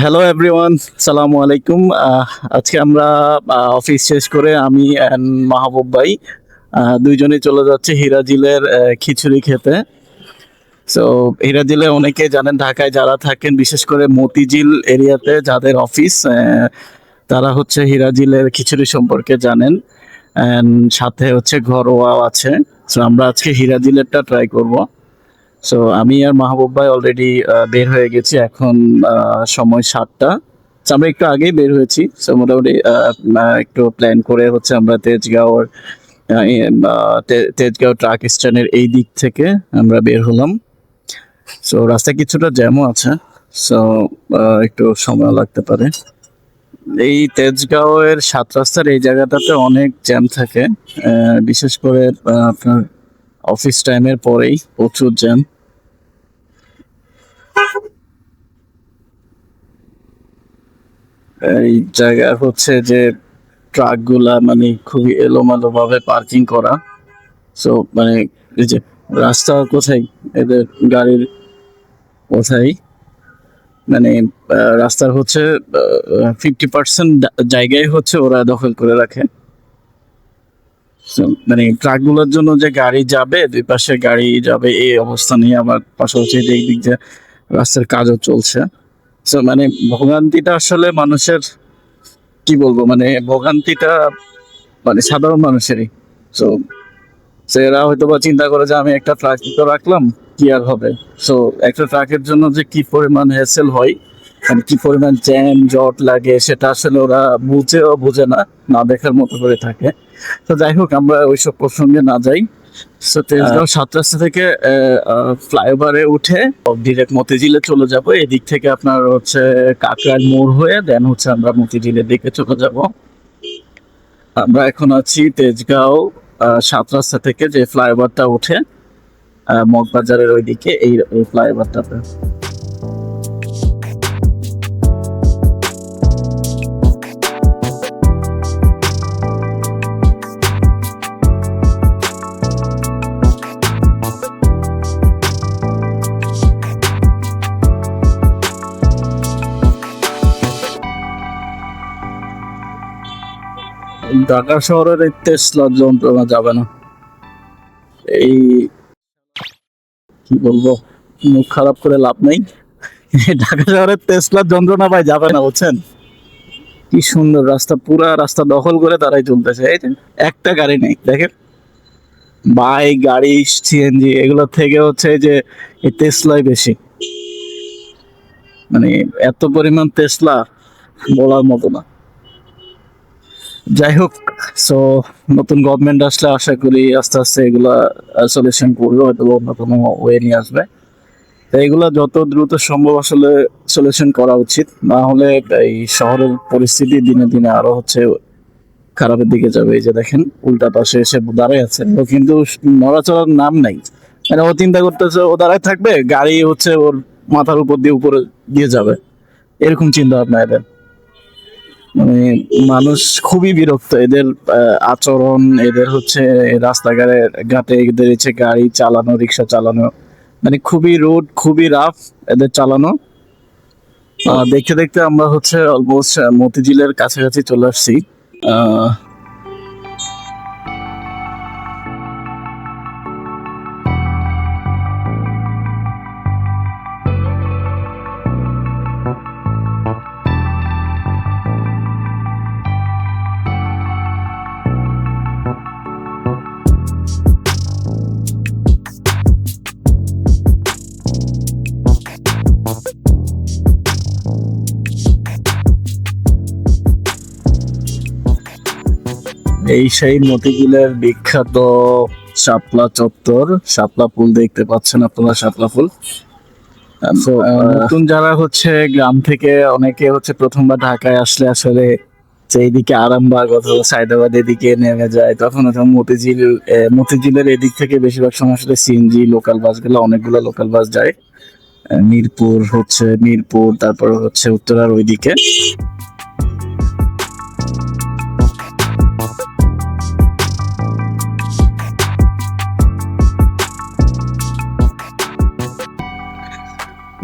Hello everyone সালামু আলাইকুম আজকে আমরা অফিস শেষ করে আমি and মাহবুব ভাই আহ, দুইজনে চলে যাচ্ছে হিরাজিলের আহ, খিচুড়ি খেতে। সো হিরাজিলে অনেকে জানেন ঢাকায় যারা থাকেন বিশেষ করে মতিঝিল এরিয়াতে যাদের অফিস তারা হচ্ছে হিরাজিলের খিচুড়ি সম্পর্কে জানেন। And সাথে হচ্ছে ঘরোয়াও আছে। সো আমরা আজকে হিরাজিলেরটা ট্রাই করব। সো আমি আর মাহবুব ভাই অলরেডি বের হয়ে গেছি। এখন সময় সাতটা। আমরা একটু আগেই বের হয়েছি। সো মোটামুটি একটু প্ল্যান করে হচ্ছে আমরা তেজগাঁওর তেজগাঁও ট্রাক স্ট্যান্ডের এই দিক থেকে আমরা বের হলাম। সো রাস্তায় কিছুটা জ্যামও আছে। সো একটু সময় লাগতে পারে। এই তেজগাঁওয়ের সাত রাস্তার এই জায়গাটাতে অনেক জ্যাম থাকে। বিশেষ করে আপনার অফিস টাইমের পরেই প্রচুর জ্যাম এই জায়গা হচ্ছে যে ট্রাকগুলা মানে খুবই এলোমেলো ভাবে পার্কিং করা। সো মানে এই যে রাস্তা কোথায়? এদের গাড়ির কোথায়? মানে রাস্তার হচ্ছে ফিফটি পার্সেন্ট জায়গায় হচ্ছে ওরা দখল করে রাখে। মানে ট্রাকগুলোর জন্য যে গাড়ি যাবে, দুই পাশে গাড়ি যাবে, এই অবস্থা নিয়ে আমার পাশাপাশি এই দিক দিয়ে রাস্তার কাজও চলছে। সো মানে ভোগান্তিটা আসলে মানুষের, কি বলব মানে ভোগান্তিটা মানে সাধারণ মানুষেরই। সো এরা হয়তো বা চিন্তা করে যে আমি একটা ট্রাক তো রাখলাম, কি আর হবে? সো একটা ট্রাকের জন্য যে কি পরিমাণ হ্যাসেল হয় মানে কি পরিমাণ জ্যাম জট লাগে, সেটা আসলে ওরা বুঝেও বুঝে না না দেখার মতো করে থাকে। তো যাই হোক, আমরা ওইসব প্রসঙ্গে না যাই। সো তেজগাঁও সাত রাস্তা থেকে ফ্লাইওভারে উঠে ডিরেক্ট মতিঝিলে চলে যাব। এদিক থেকে আপনার হচ্ছে কাকরার মোড় হয়ে দেন হচ্ছে আমরা মতিঝিলের দিকে চলে যাব। আমরা এখন আছি তেজগাঁও সাত রাস্তা থেকে যে ফ্লাইওভারটা উঠে মগবাজারের ওইদিকে এই এই ফ্লাইওভারটাতে। ঢাকা শহরের এই টেসলার যন্ত্রণা যাবে না। এই কি বলব, মুখ খারাপ করে লাভ নেই। ঢাকা শহরের টেসলার যন্ত্রণা ভাই যাবে না, বুঝছেন? কি সুন্দর রাস্তা, পুরা রাস্তা দখল করে তারাই চলতেছে এই যে একটা গাড়ি নেই, দেখেন। বাইক, গাড়ি সিএনজি এগুলো থেকে হচ্ছে যে এই টেসলাই বেশি। মানে এত পরিমাণ টেসলা বলার মতো না। যাই হোক সো নতুন গভর্নমেন্ট আসলে আশা করি আস্তে আস্তে এগুলা সলিউশন করবে, হয়তো অন্য কোনো ওয়ে নিয়ে আসবে। তো এগুলা যত দ্রুত সম্ভব আসলে সলিউশন করা উচিত। না হলে এই শহরের পরিস্থিতি দিনে দিনে আরও হচ্ছে খারাপের দিকে যাবে। এই যে দেখেন, উল্টা পাশে এসে দাঁড়ায় আছে। ও কিন্তু নড়াচড়ার নাম নাই। মানে ও চিন্তা করতেছে, ও দাঁড়ায় থাকবে, গাড়ি হচ্ছে ওর মাথার উপর দিয়ে উপরে দিয়ে যাবে। এরকম চিন্তা ভাবনা এদের। মানে মানুষ খুবই বিরক্ত। এদের আচরণ, এদের হচ্ছে রাস্তাঘাটে, ঘাটে এদের হচ্ছে গাড়ি চালানো, রিক্সা চালানো। মানে খুবই রোড, খুবই রাফ এদের চালানো। দেখতে দেখতে আমরা হচ্ছে অলমোস্ট মতিঝিলের কাছাকাছি চলে আসছি। এই সেই মতিঝিলের বিখ্যাত শাপলা চত্বর। শাপলা ফুল দেখতে পাচ্ছেন আপনারা শাপলা ফুল। নতুন যারা হচ্ছে গ্রাম থেকে অনেকে হচ্ছে প্রথমবার ঢাকায় আসলে আসলে যে এইদিকে আরামবাগ অথবা সাইদাবাদ এদিকে নেমে যায় তখন হচ্ছে মতিঝিল মতিঝিলের এদিক থেকে বেশিরভাগ সময় আসলে সিএনজি লোকাল বাসগুলো অনেকগুলো লোকাল বাস যায়। মিরপুর হচ্ছে মিরপুর তারপর হচ্ছে উত্তরার ওইদিকে।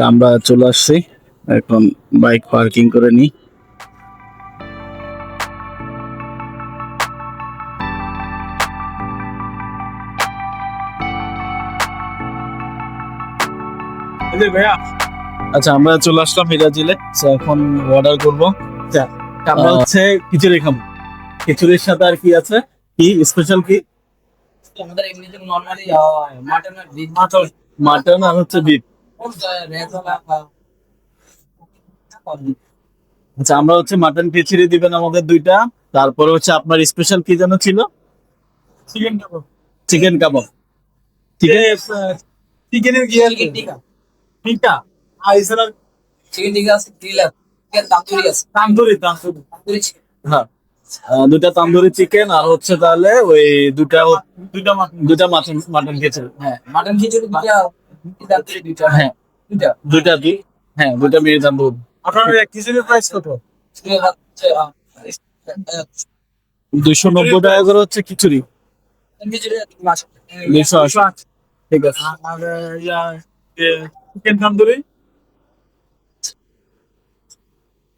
আমরা চলে আসছি। এখন বাইক পার্কিং করে নিই। ভাইয়া। আচ্ছা আমরা চলে আসলাম মিরাজিলে। এখন অর্ডার করব। আমরা হচ্ছে খিচুড়ি খাব। খিচুড়ির সাথে আর কি আছে? কি? স্পেশাল কি? আমাদের এমনিতে নর্মালি মাটন আর মাটন আর হচ্ছে বিফ রেজালা আচ্ছা আমরা হচ্ছে মাটন খিচুড়ি দিবেন আমাদের দুইটা তারপরে হচ্ছে আপনার স্পেশাল কি যেন ছিল? Chicken kebab. Chicken kebab. Chicken চিকেনের টিকা টিকা আর চিকেন টিকা আছে গ্রিল আছে চিকেন তান্দুরি আছে। তান্দুরি তান্দুরি তান্দুরি হ্যাঁ। দুটা তান্দুরি চিকেন আর হচ্ছে তাহলে ওই দুটা দুটা মাটন দুটা মাটন মাটন খিচুড়ি। হ্যাঁ মাটন খিচুড়ি তান্দুরি দুইটা হ্যাঁ দুইটা। হ্যাঁ আপনার খিচুড়ির প্রাইস কত? দুইশো নব্বই টাকা করে হচ্ছে খিচুড়ি। খিচুড়ি দুইশো আশি। ঠিক আছে। আর চিকেন তান্দুরি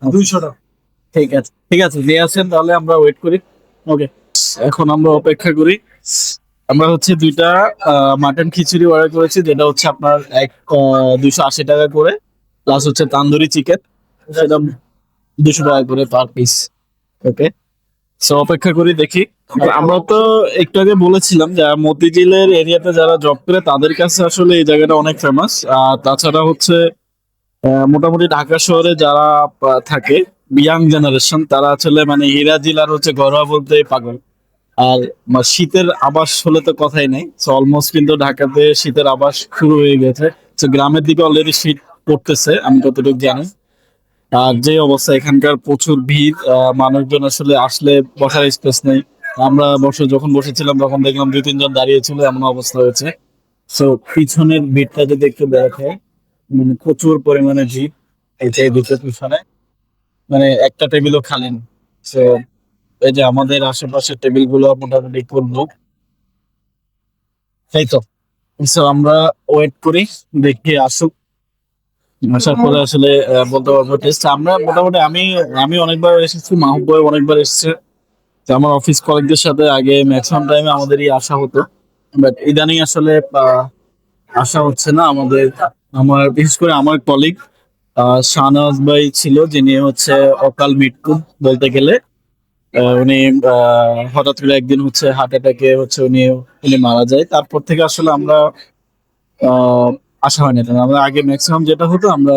দুইশো টাকা। ঠিক আছে। ঠিক আছে নিয়ে আসেন তাহলে আমরা ওয়েট করি। ওকে এখন আমরা অপেক্ষা করি। আমরা হচ্ছে দুইটা মাটন খিচুড়ি অর্ডার করেছি যেটা হচ্ছে আপনার এক দুইশো আশি টাকা করে প্লাস হচ্ছে তান্দুরি চিকেন সেটা দুশো টাকা করে পার পিস ওকে সো অপেক্ষা করি দেখি। আমরা তো একটু আগে বলেছিলাম যে মতিঝিলের এরিয়াতে যারা জব করে তাদের কাছে আসলে এই জায়গাটা অনেক ফেমাস আর তাছাড়া হচ্ছে মোটামুটি ঢাকা শহরে যারা থাকে ইয়াং জেনারেশন তারা আসলে মানে হীরা জেলার হচ্ছে ঘরোয়া বলতে পাগল। আর শীতের আবাস হলে তো কথাই নেই। অলমোস্ট কিন্তু ঢাকাতে শীতের আবাস শুরু হয়ে গেছে। তো গ্রামের দিকে অলরেডি শীত পড়তেছে, আমি যতটুকু জানি। আর যে অবস্থা, এখানকার প্রচুর ভিড় মানুষজন আসলে আসলে বসার স্পেস নেই। আমরা বসে, যখন বসেছিলাম, তখন দেখলাম দুই, তিনজন দাঁড়িয়ে ছিল, এমন অবস্থা হয়েছে। তো পিছনের ভিড়টা যদি একটু দেখে মানে প্রচুর পরিমাণে ভিড়, এই যে দুটো পিছনে। মানে একটা টেবিলও খালেন তো এই যে আমাদের আশেপাশের টেবিলগুলো মোটামুটি করব এই তো। আমরা ওয়েট করি, দেখি আসুক। আসার পরে আসলে বলতে পারব টেস্ট আমরা মোটামুটি আমি আমি অনেকবার এসেছি, মাহবুব ভাই অনেকবার এসেছে। তো আমার অফিস কলিগদের সাথে আগে ম্যাক্সিমাম টাইমে আমাদেরই আসা হতো। বাট ইদানিং আসলে আসা হচ্ছে না আমাদের। আমার, বিশেষ করে আমার কলিগ শাহনওয়াজ ভাই ছিল, যিনি হচ্ছে অকাল মৃত্যু বলতে গেলে। উনি হঠাৎ করে একদিন হচ্ছে হার্ট অ্যাটাকে হচ্ছে উনি উনি মারা যায়। তারপর থেকে আসলে আমরা আসা হয়নি। আমরা আগে ম্যাক্সিমাম যেটা হতো, আমরা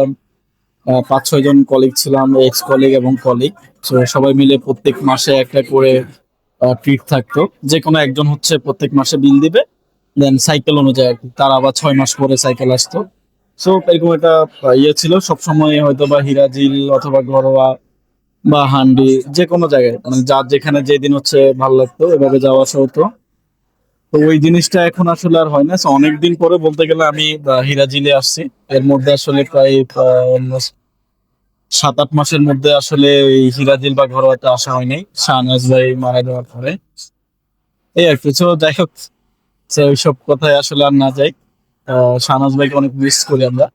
পাঁচ ছয় জন কলিগ ছিলাম এক্স কলিগ এবং কলিগ সবাই মিলে প্রত্যেক মাসে একটা করে ট্রিট থাকতো। যে কোনো একজন হচ্ছে প্রত্যেক মাসে বিল দিবে। দেন সাইকেল অনুযায়ী তার আবার ছয় মাস পরে সাইকেল আসতো। সো এরকম একটা ইয়ে ছিল। সবসময় হয়তো বা হিরাজিল অথবা ঘরোয়া বা হান্ডি যে কোনো জায়গায়। মানে যার যেখানে যেদিন হচ্ছে ভালো লাগতো এভাবে যাওয়া আসা হতো। তো ওই জিনিসটা এখন আসলে আর হয় না। অনেকদিন পরে বলতে গেলে আমি হিরাজিলে আসছি। এর মধ্যে আসলে প্রায় সাত আট মাসের মধ্যে আসলে এই হিরাজিল বা ঘরোয়াতে আসা হয় নাই। শাহনাজ ভাই মারা যাওয়ার পরে। এই আর কিছু যাই হোক ওইসব কথায় আসলে আর না যাই। আহ, শাহনাজ ভাইকে অনেক মিস করি আমরা।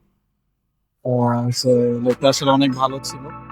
আসলে অনেক ভালো ছিল।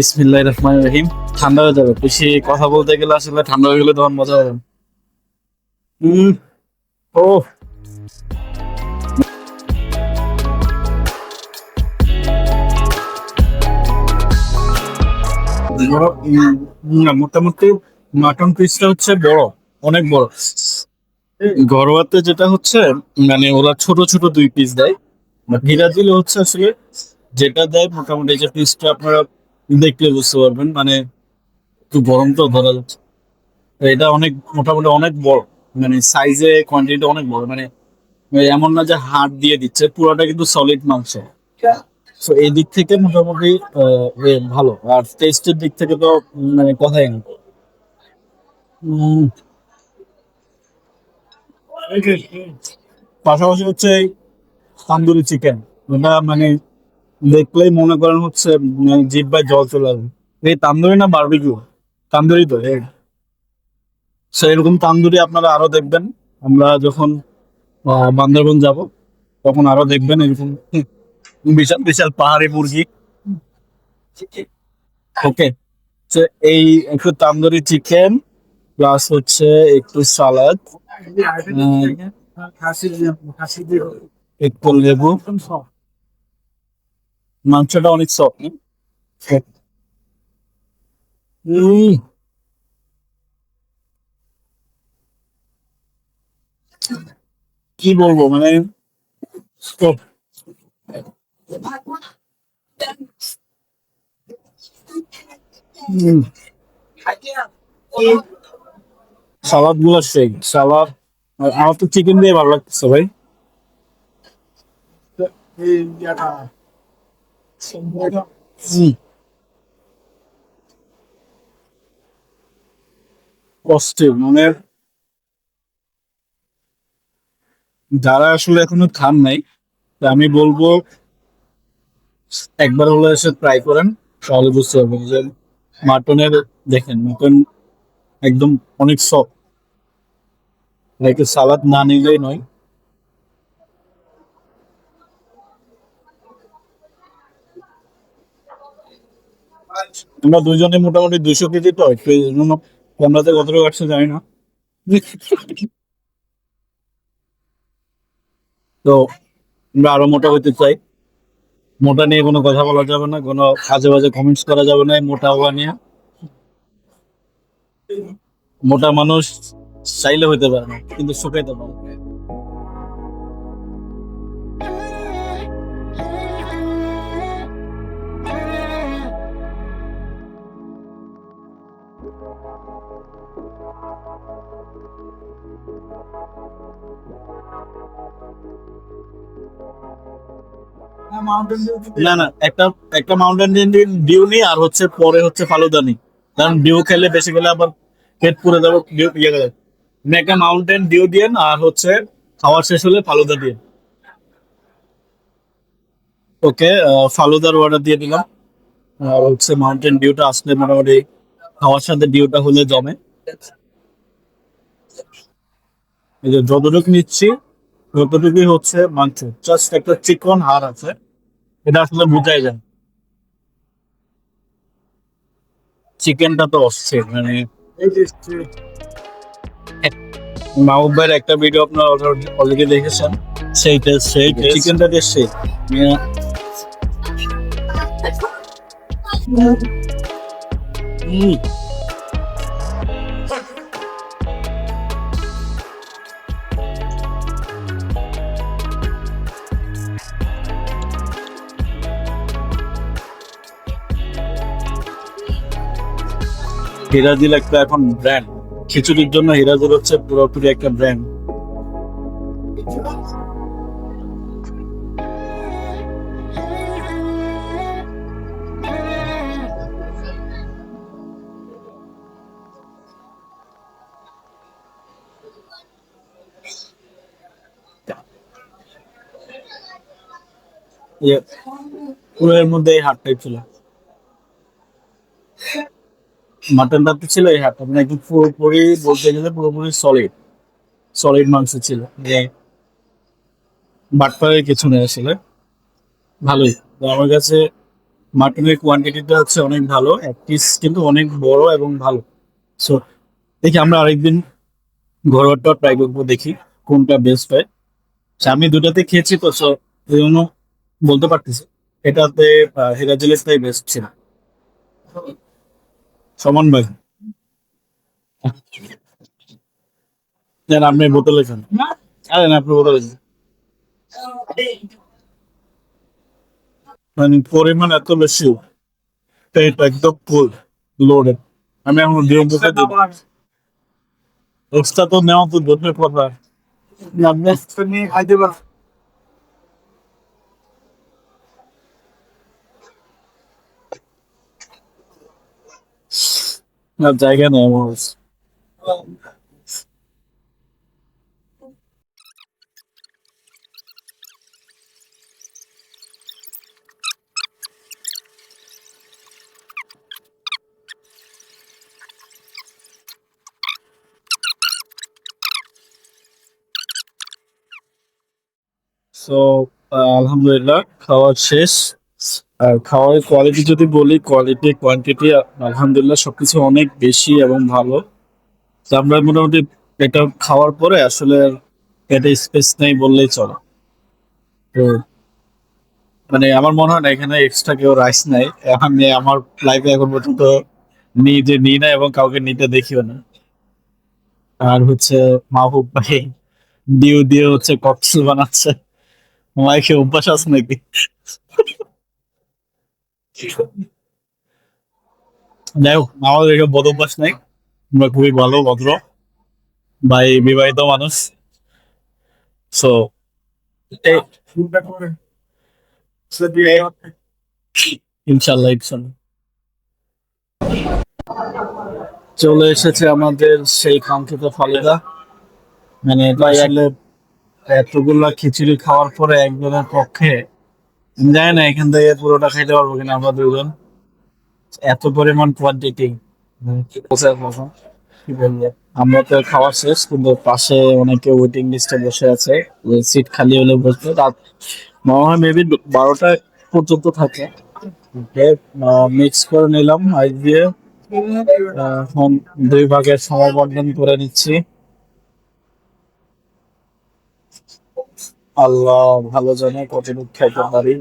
বিসমিল্লাহির রহমানির রহিম। ঠান্ডা হয়ে যাবে। বেশি কথা বলতে গেলে আসলে ঠান্ডা হয়ে গেলে তখন মজা হবে। ও। মোটামুটি মাটন পিসটা হচ্ছে বড়, অনেক বড়। ঘরোয়াতে যেটা হচ্ছে মানে ওরা ছোট ছোট দুই পিস দেয়। ঘিরা দিলে হচ্ছে আসলে যেটা দেয় মোটামুটি যে পিসটা আপনারা দেখলে বুঝতে পারবেন মানে একটু গরম তো ধরা যাচ্ছে। এটা অনেক মোটামুটি অনেক বড় মানে সাইজে কোয়ান্টিটি অনেক বড় মানে এমন না যে হাড় দিয়ে দিচ্ছে পুরোটা কিন্তু সলিড মাংস। তো এই দিক থেকে মোটামুটি ভালো আর টেস্টের দিক থেকে তো মানে কথাই উম, পাশাপাশি হচ্ছে তান্দুরি চিকেন এটা মানে দেখলেই মনে করেন হচ্ছে মানে জিব্বায় জল চলে আসবে। এই তান্দুরি না বারবিকিউ তান্দুরি তো সো এরকম তান্দুরি আপনারা আরও দেখবেন। আমরা যখন বান্দরবন যাব তখন আরও দেখবেন এরকম বিশাল বিশাল পাহাড়ি মুরগি। ওকে এই একটু তান্দুরি চিকেন প্লাস হচ্ছে একটু সালাদ একটু লেবু। মাংসটা অনেক সফট কি বলব মানে সালাদগুলো সেই, সালাদ আমার তো চিকেন দিয়ে ভালো লাগতেছে ভাই। হুম। কষ্টে মানে যারা আসলে এখনও খান নাই আমি বলব, একবার হলে এসে ট্রাই করেন, তাহলে বুঝতে পারবেন যে মাটনের, দেখেন, মাটন একদম অনেক সফট লাইক সালাদ না নিলেই নয় আমরা দুইজনে মোটামুটি দুইশো কেজি তো জন্য কতটুকু আসছে জানি না। তো আমরা আরও মোটা হইতে চাই। মোটা নিয়ে কোনো কথা বলা যাবে না, কোনো আজে বাজে কমেন্টস করা যাবে না মোটা হওয়া নিয়ে। মোটা মানুষ চাইলে হইতে পারে না, কিন্তু শুকাইতে পারে না না একটা একটা মাউন্টেন ডিউ নি আর হচ্ছে পরে হচ্ছে ফালুদা নি কারণ ডিউ খেলে বেশি খেলে আবার পেট পুড়ে যাবে ডিউ ইয়ে একটা মাউন্টেন ডিউ দিয়েন আর হচ্ছে খাওয়ার শেষ হলে ফালুদা দিয়ে। ওকে ফালুদার অর্ডার দিয়ে দিলাম। আর হচ্ছে মাউন্টেন ডিউটা আসলে মোটামুটি খাওয়ার সাথে ডিউটা হলে জমে। এই যে যতটুকু নিচ্ছি ততটুকুই হচ্ছে মাংস। জাস্ট একটা চিকন হাড় আছে। এটা আসলে বুঝাই যায়। চিকেনটা তো অস্থির মানে মাহবুব ভাইয়ের একটা ভিডিও আপনারা অলরেডি দেখেছেন। সেই টেস্ট সেই চিকেনটা দিয়ে সেই হুম। হিরাজিল একটা এখন ব্র্যান্ড খিচুড়ির জন্য হিরাজিল হচ্ছে পুরোপুরি একটা ব্র্যান্ড ইয়ে, পুরো এর মধ্যে এই হাটটাই ছিল। মাটনটা তো ছিল এই হাটটা মানে একদম পুরোপুরি বলতে গেলে পুরোপুরি সলিড সলিড মাংস ছিল। যে বাটপাড়ের কিছু নেই আসলে। ভালোই। তো আমার কাছে মাটনের কোয়ান্টিটিটা হচ্ছে অনেক ভালো এক পিস কিন্তু অনেক বড় এবং ভালো। সো দেখি আমরা আরেকদিন ঘরোয়াটা ট্রাই করব দেখি কোনটা বেস্ট হয়। আমি দুটাতে খেয়েছি তো সো এই জন্য বলতে পারতেছি। এটাতে আহ, হেরা বেস্ট ছিল। সমান ভাই দেন আপনি বোতলে খান আরে না আপনি বোতলে মানে পরিমাণ এত বেশি পেট একদম ফুল লোডেড আমি এখন দিয়ে মুখে দিব। এক্সট্রা তো নেওয়া তো ধরবে কথা নিয়ে খাইতে পার না জায়গা নেই আমার কাছে। সো আলহামদুলিল্লাহ খাওয়া শেষ আর খাওয়ার কোয়ালিটি যদি বলি কোয়ালিটি কোয়ান্টিটি আলহামদুলিল্লাহ সবকিছু অনেক বেশি এবং ভালো। তো আমরা মোটামুটি এটা খাওয়ার পরে আসলে পেটে স্পেস নেই বললেই চলে। তো মানে আমার মনে হয় না এখানে এক্সট্রা কেউ রাইস নাই এখন আমার লাইফে এখন পর্যন্ত নিজে নিই না এবং কাউকে নিতে দেখিও না। আর হচ্ছে মাহবুব ভাই ডিউ দিয়ে হচ্ছে ককটেল বানাচ্ছে। মাইকে অভ্যাস আছে নাকি? যাই হোক আমাদের বদ অভ্যাস নাই। আমরা খুবই ভালো ভদ্র ভাই বিবাহিত মানুষ। সো ইনশাল্লাহ ইনশাল্লাহ চলে এসেছে আমাদের সেই কাঙ্ক্ষিত ফালুদা মানে এটা আসলে এতগুলা খিচুড়ি খাওয়ার পরে একজনের পক্ষে আমি জানি না, এখান থেকে পুরোটা খাইতে পারব কিনা আমরা দুজন এত পরিমাণ কোয়ান্টিটি আমরা তো খাওয়া শেষ, কিন্তু পাশে অনেকে ওয়েটিং লিস্টে বসে আছে সিট খালি হলে বসবে। রাত মনে হয় মেবি বারোটা পর্যন্ত থাকে। মিক্স করে নিলাম আইস দিয়ে এখন দুই ভাগের সময় বন্টন করে নিচ্ছি। আল্লাহ, ভালো জানে খাইতে পারি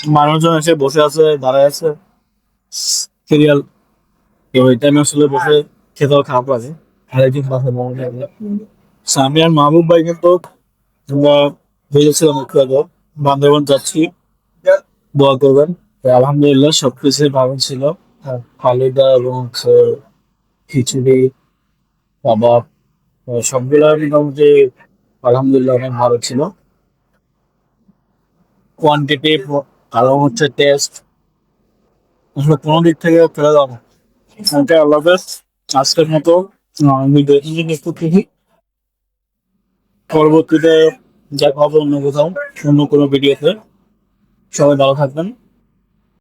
মানুষজন এসে বসে আছে, দাঁড়ায় আছে। সিরিয়াল টাইমে আসলে বসে খেতেও খারাপ লাগে। আরেকদিন বাসে আর মাহবুব ভাই কিন্তু আমরা ভেবেছিলাম একটু আগে, বান্দরবান যাচ্ছি। দোয়া করবেন। আলহামদুলিল্লাহ, সবকিছুই ভালো ছিল। আর ফালুদা এবং খিচুড়ি, কাবাব সবগুলো মোটামুটি, আলহামদুলিল্লাহ অনেক ভালো ছিল। কোয়ান্টিটি কারণ হচ্ছে টেস্ট আসলে কোনো দিক থেকে ফেলে দাও ওকে আল্লাহ আজকের মতো আমি দেখি পরবর্তীতে দেখা হবে অন্য কোথাও, অন্য কোনো ভিডিওতে। সবাই ভালো থাকবেন।